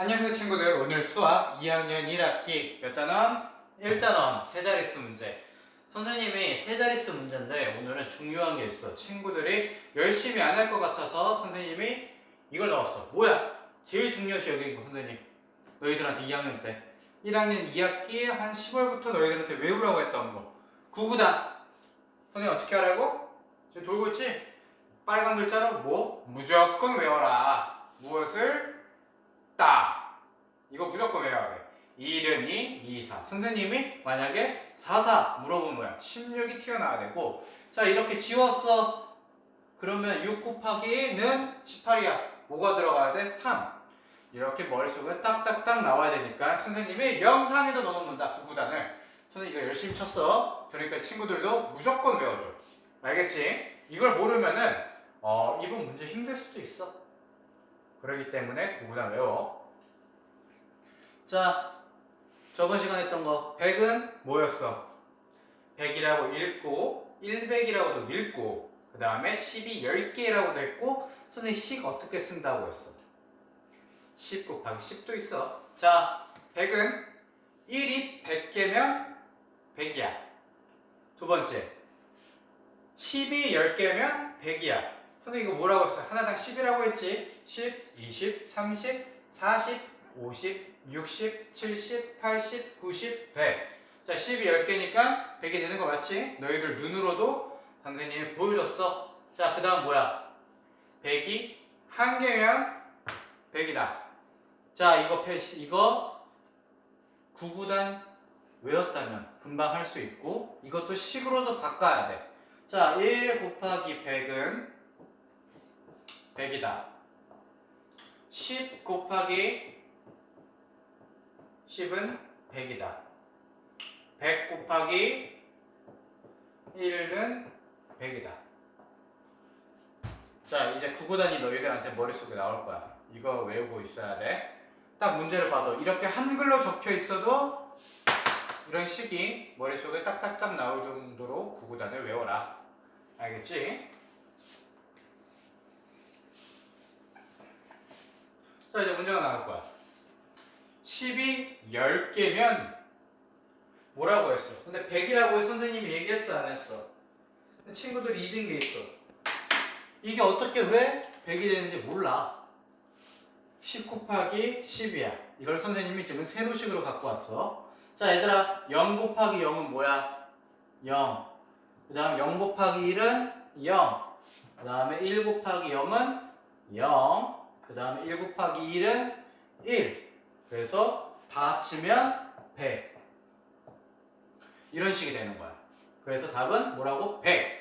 안녕하세요 친구들 오늘 수학 2학년 1학기 몇 단원? 1단원 세 자릿수 문제 선생님이 세 자릿수 문제인데 오늘은 중요한 게 있어 친구들이 열심히 안 할 것 같아서 선생님이 이걸 넣었어 뭐야? 제일 중요시 여긴 거 선생님 너희들한테 2학년 때 1학년 2학기 한 10월부터 너희들한테 외우라고 했던 거 구구단 선생님 어떻게 하라고? 지금 돌고 있지? 빨간 글자로 뭐? 무조건 외워라 무엇을? 딱 이거 무조건 외워야 돼 1은 2, 2, 4 선생님이 만약에 4, 4 물어보면 뭐야 16이 튀어나와야 되고 자 이렇게 지웠어. 그러면 6 곱하기는 18이야. 뭐가 들어가야 돼? 3 이렇게 머릿속에 딱딱딱 나와야 되니까 선생님이 영상에도 넣어놓는다 구구단을. 선생님 이거 열심히 쳤어. 그러니까 친구들도 무조건 외워줘. 알겠지? 이걸 모르면은 어 이번 문제 힘들 수도 있어. 그렇기 때문에 구구단 외워. 자, 저번 시간에 했던 거 100은 뭐였어? 100이라고 읽고 100이라고도 읽고 그 다음에 10이 10개라고도 했고 선생님 식 어떻게 쓴다고 했어? 10 곱하기 10도 있어. 자, 100은 1이 100개면 100이야. 두 번째, 10이 10개면 100이야. 선생님 이거 뭐라고 했어요? 하나당 10이라고 했지? 10, 20, 30, 40, 50, 60, 70, 80, 90, 100. 자, 10이 10개니까 100이 되는 거 맞지? 너희들 눈으로도 선생님이 보여줬어. 자, 그 다음 뭐야? 100이 한 개면 100이다. 자, 이거 패시, 이거 구구단 외웠다면 금방 할 수 있고 이것도 식으로도 바꿔야 돼. 자, 1 곱하기 100은 100이다. 10 곱하기 10은 100이다. 100 곱하기 1은 100이다. 자, 이제 구구단이 너희들한테 머릿속에 나올 거야. 이거 외우고 있어야 돼. 딱 문제를 봐도 이렇게 한글로 적혀 있어도 이런 식이 머릿속에 딱딱딱 나올 정도로 구구단을 외워라. 알겠지? 자 이제 문제가 나올 거야 10이 10개면 뭐라고 했어? 근데 100이라고 선생님이 얘기했어 안 했어? 친구들이 잊은 게 있어 이게 어떻게 왜 100이 되는지 몰라 10 곱하기 10이야 이걸 선생님이 지금 세로식으로 갖고 왔어 자 얘들아 0 곱하기 0은 뭐야? 0그 다음 0 곱하기 1은 0그 다음에 1 곱하기 0은 0그 다음에 1 곱하기 1은 1. 그래서 다 합치면 100. 이런 식이 되는 거야. 그래서 답은 뭐라고? 100.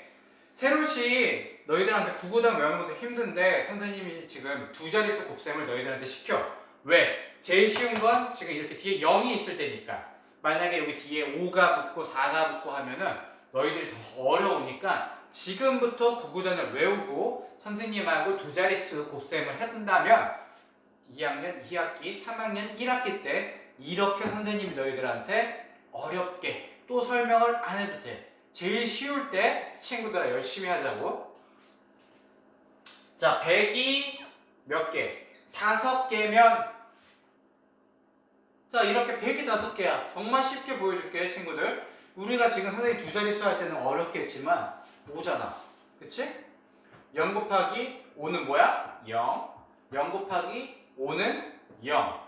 세로씩 너희들한테 구구단 외우는 것도 힘든데 선생님이 지금 두 자릿수 곱셈을 너희들한테 시켜. 왜? 제일 쉬운 건 지금 이렇게 뒤에 0이 있을 때니까. 만약에 여기 뒤에 5가 붙고 4가 붙고 하면은 너희들이 더 어려우니까 지금부터 구구단을 외우고 선생님하고 두 자릿수 곱셈을 한다면 2학년 2학기, 3학년 1학기 때 이렇게 선생님이 너희들한테 어렵게 또 설명을 안 해도 돼. 제일 쉬울 때 친구들아 열심히 하자고. 자, 100이 몇 개? 다섯 개면 자, 이렇게 100이 다섯 개야. 정말 쉽게 보여줄게, 친구들. 우리가 지금 선생님 두 자릿수 할 때는 어렵겠지만 5잖아. 그치? 0 곱하기 5는 뭐야? 0. 0 곱하기 5는 0.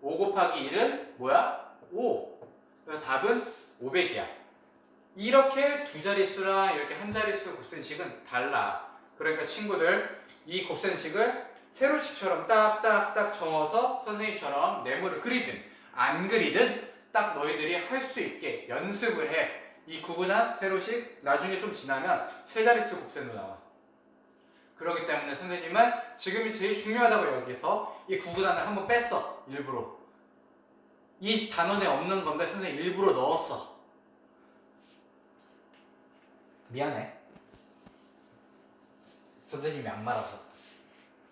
5 곱하기 1은 뭐야? 5. 그래서 답은 500이야. 이렇게 두 자릿수랑 이렇게 한 자릿수 곱셈식은 달라. 그러니까 친구들 이 곱셈식을 세로식처럼 딱딱딱 정어서 선생님처럼 네모를 그리든 안 그리든 딱 너희들이 할 수 있게 연습을 해. 이 구분한 세로식 나중에 좀 지나면 세 자릿수 곱셈도 나와. 그렇기 때문에 선생님은 지금이 제일 중요하다고 여기서 이 구분한을 한번 뺐어 일부러. 이 단원에 없는 건데 선생님 일부러 넣었어. 미안해. 선생님이 안 말아서.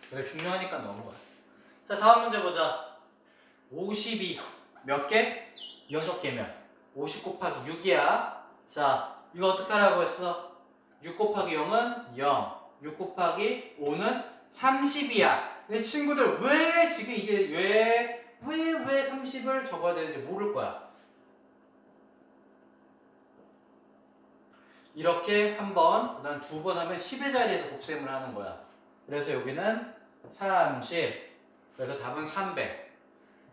그래 중요하니까 넣은 거야. 자 다음 문제 보자. 50이 몇 개? 6개면 50 곱하기 6이야. 자, 이거 어떻게 하라고 했어? 6 곱하기 0은 0. 6 곱하기 5는 30이야. 내 친구들 왜 지금 이게 왜 30을 적어야 되는지 모를 거야. 이렇게 한 번, 그 다음 두 번 하면 10의 자리에서 곱셈을 하는 거야. 그래서 여기는 30. 그래서 답은 300.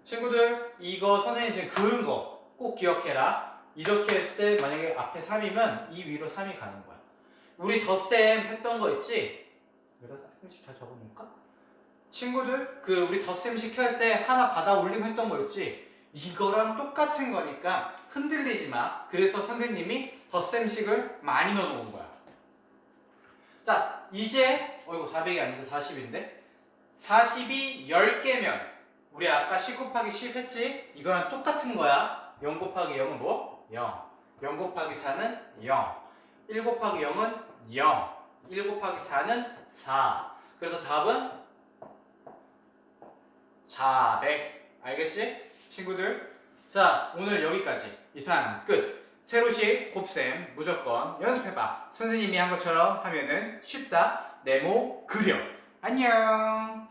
친구들, 이거 선생님 지금 그은 거 꼭 기억해라. 이렇게 했을 때 만약에 앞에 3이면 이 위로 3이 가는 거야. 우리 덧셈 했던 거 있지? 여기다 30다 적어놓을까? 친구들, 그 우리 덧셈식 할때 하나 받아 올림 했던 거 있지? 이거랑 똑같은 거니까 흔들리지 마. 그래서 선생님이 덧셈식을 많이 넣어 놓은 거야. 자, 이제 어이구 400이 아닌데 40인데 40이 10개면 우리 아까 10 곱하기 10 했지? 이거랑 똑같은 거야. 0 곱하기 0은 뭐? 0. 0 곱하기 4는 0. 1 곱하기 0은 0. 1 곱하기 4는 4. 그래서 답은 400. 알겠지? 친구들. 자, 오늘 여기까지. 이상 끝. 세로식 곱셈 무조건 연습해봐. 선생님이 한 것처럼 하면은 쉽다. 네모 그려. 안녕.